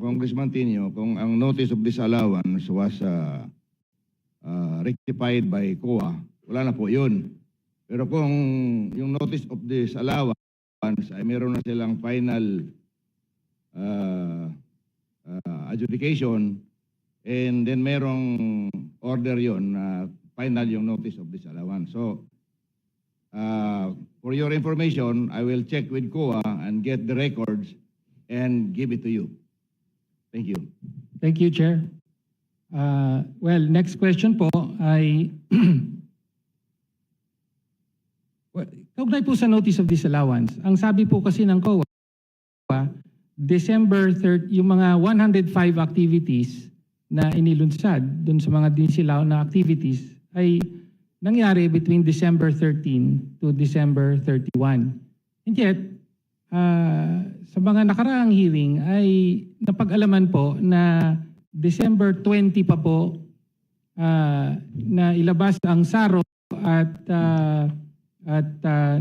Congressman Tino, kung ang notice of disallowance was uh, uh, rectified by COA, wala na po yun. Pero kung yung notice of disallowance ay meron na silang final uh, uh, adjudication and then merong order yon na final yung notice of disallowance. So, uh, for your information, I will check with COA and get the records and give it to you. Thank you. Thank you, Chair. Uh, well, next question po ay Well, kaugnay po sa notice of disallowance. Ang sabi po kasi ng COA, December 3, yung mga 105 activities na inilunsad dun sa mga disilaw na activities ay nangyari between December 13 to December 31. And yet, ah, sa mga nakaraang hearing ay napag-alaman po na December 20 pa po ah, na ilabas ang SARO at ah, at uh,